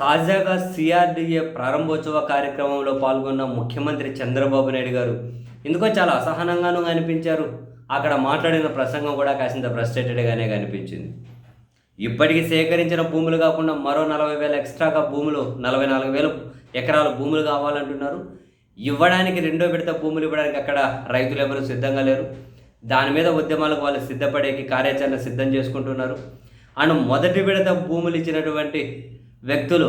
తాజాగా సిఆర్డీఏ ప్రారంభోత్సవ కార్యక్రమంలో పాల్గొన్న ముఖ్యమంత్రి చంద్రబాబు నాయుడు గారు ఎందుకో చాలా అసహనంగానూ కనిపించారు. అక్కడ మాట్లాడిన ప్రసంగం కూడా కాసింత ఫ్రస్ట్రేటెడ్గానే కనిపించింది. ఇప్పటికీ సేకరించిన భూములు కాకుండా మరో నలభై వేల ఎక్స్ట్రాగా భూములు నలభై నాలుగు వేల ఎకరాల భూములు కావాలంటున్నారు. ఇవ్వడానికి రెండో విడత భూములు ఇవ్వడానికి అక్కడ రైతులు ఎవరు సిద్ధంగా లేరు. దాని మీద ఉద్యమాలకు వాళ్ళు సిద్ధపడేకి కార్యాచరణ సిద్ధం చేసుకుంటున్నారు. అండ్ మొదటి విడత భూములు ఇచ్చినటువంటి వ్యక్తులు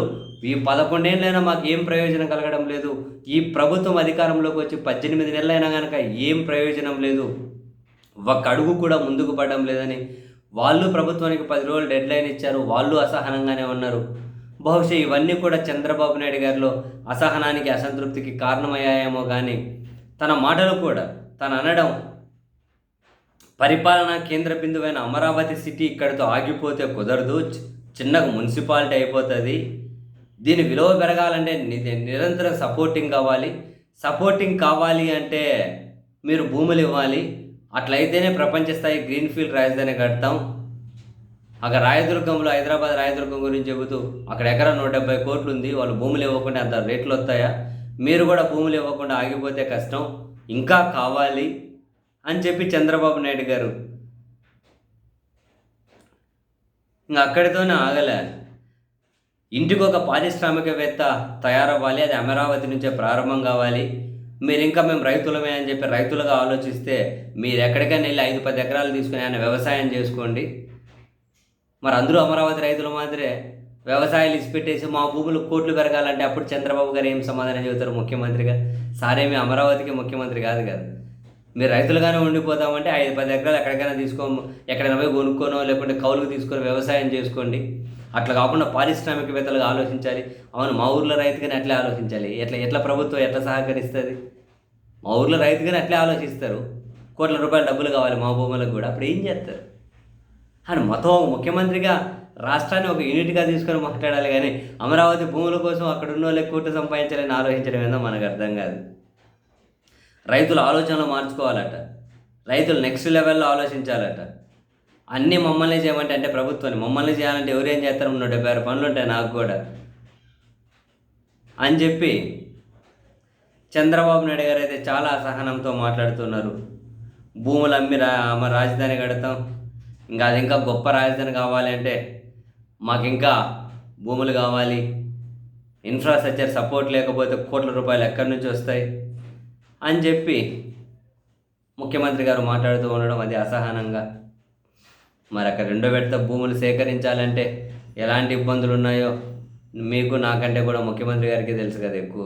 ఈ పదకొండేళ్ళైనా మాకు ఏం ప్రయోజనం కలగడం లేదు. ఈ ప్రభుత్వం అధికారంలోకి వచ్చి పద్దెనిమిది నెలలైనా కనుక ఏం ప్రయోజనం లేదు. ఒక్క అడుగు కూడా ముందుకు పడడం లేదని వాళ్ళు ప్రభుత్వానికి పది రోజులు డెడ్ లైన్ ఇచ్చారు. వాళ్ళు అసహనంగానే ఉన్నారు. బహుశా ఇవన్నీ కూడా చంద్రబాబు నాయుడు గారిలో అసహనానికి అసంతృప్తికి కారణమయ్యాయేమో కానీ తన మాటలు కూడా తను అనడం పరిపాలనా కేంద్ర బిందువైన అమరావతి సిటీ ఇక్కడితో ఆగిపోతే కుదరదు. చిన్నగా మున్సిపాలిటీ అయిపోతుంది. దీని విలువ పెరగాలంటే నిరంతరం సపోర్టింగ్ కావాలి. సపోర్టింగ్ కావాలి అంటే మీరు భూములు ఇవ్వాలి. అట్లయితేనే ప్రపంచ స్థాయి గ్రీన్ ఫీల్డ్ రాజధాని కడతాం. అక్కడ రాయదుర్గంలో హైదరాబాద్ రాయదుర్గం గురించి చెబుతూ అక్కడ ఎకరా నూట డెబ్బై కోట్లు ఉంది. వాళ్ళు భూములు ఇవ్వకుండా అంత రేట్లు వస్తాయా? మీరు కూడా భూములు ఇవ్వకుండా ఆగిపోతే కష్టం. ఇంకా కావాలి అని చెప్పి చంద్రబాబు నాయుడు గారు ఇంక అక్కడితోనే ఆగలే. ఇంటికి ఒక పారిశ్రామికవేత్త తయారవ్వాలి అది అమరావతి నుంచే ప్రారంభం కావాలి. మీరు ఇంకా మేము రైతులమే అని చెప్పి రైతులుగా ఆలోచిస్తే మీరు ఎక్కడికైనా వెళ్ళి ఐదు పది ఎకరాలు తీసుకుని ఆయన వ్యవసాయం చేసుకోండి. మరి అందరూ అమరావతి రైతుల మాదిరే వ్యవసాయాలు ఇచ్చిపెట్టేసి మా భూములు కోట్లు పెరగాలంటే అప్పుడు చంద్రబాబు గారు ఏం సమాధానం చెబుతారు ముఖ్యమంత్రిగా? సారేమి అమరావతికి ముఖ్యమంత్రి కాదు కదా. మీరు రైతులుగానే ఉండిపోతామంటే ఐదు పది ఎకరాలు ఎక్కడికైనా తీసుకో ఎక్కడైనా పోయి కొనుక్కోనో లేకుంటే కౌలుకు తీసుకొని వ్యవసాయం చేసుకోండి. అట్లా కాకుండా పారిశ్రామికవేత్తలుగా ఆలోచించాలి. అవును మా ఊర్లో రైతుగానే అట్లే ఆలోచించాలి. ఎట్లా ఎట్లా ప్రభుత్వం ఎట్లా సహకరిస్తుంది? మా ఊర్లో రైతుగానే అట్లే ఆలోచిస్తారు. కోట్ల రూపాయల డబ్బులు కావాలి మా భూములకు కూడా. అప్పుడు ఏం చేస్తారు? అని మొత్తం ముఖ్యమంత్రిగా రాష్ట్రాన్ని ఒక యూనిట్గా తీసుకొని మాట్లాడాలి కానీ అమరావతి భూముల కోసం అక్కడ ఉన్న వాళ్ళకి కూట సంపాదించాలని ఆలోచించడం ఏందో మనకు అర్థం కాదు. రైతుల ఆలోచనలు మార్చుకోవాలట. రైతులు నెక్స్ట్ లెవెల్లో ఆలోచించాలట. అన్నీ మమ్మల్ని చేయమంటే అంటే ప్రభుత్వాన్ని. మమ్మల్ని చేయాలంటే ఎవరేం చేస్తారు? నూట డెబ్బై ఆరు పనులు ఉంటాయి నాకు కూడా. అని చెప్పి చంద్రబాబు నాయుడు గారు అయితే చాలా అసహనంతో మాట్లాడుతున్నారు. భూములు అమ్మి రా మా రాజధాని కడతాం. ఇంకా అది ఇంకా గొప్ప రాజధాని కావాలి అంటే మాకు ఇంకా భూములు కావాలి. ఇన్ఫ్రాస్ట్రక్చర్ సపోర్ట్ లేకపోతే కోట్ల రూపాయలు ఎక్కడి నుంచి వస్తాయి? అని చెప్పి ముఖ్యమంత్రి గారు మాట్లాడుతూ ఉండడం అది అసహనంగా. మరి అక్కడ రెండో విడత భూములు సేకరించాలంటే ఎలాంటి ఇబ్బందులు ఉన్నాయో మీకు నాకంటే కూడా ముఖ్యమంత్రి గారికి తెలుసు కదా ఎక్కువ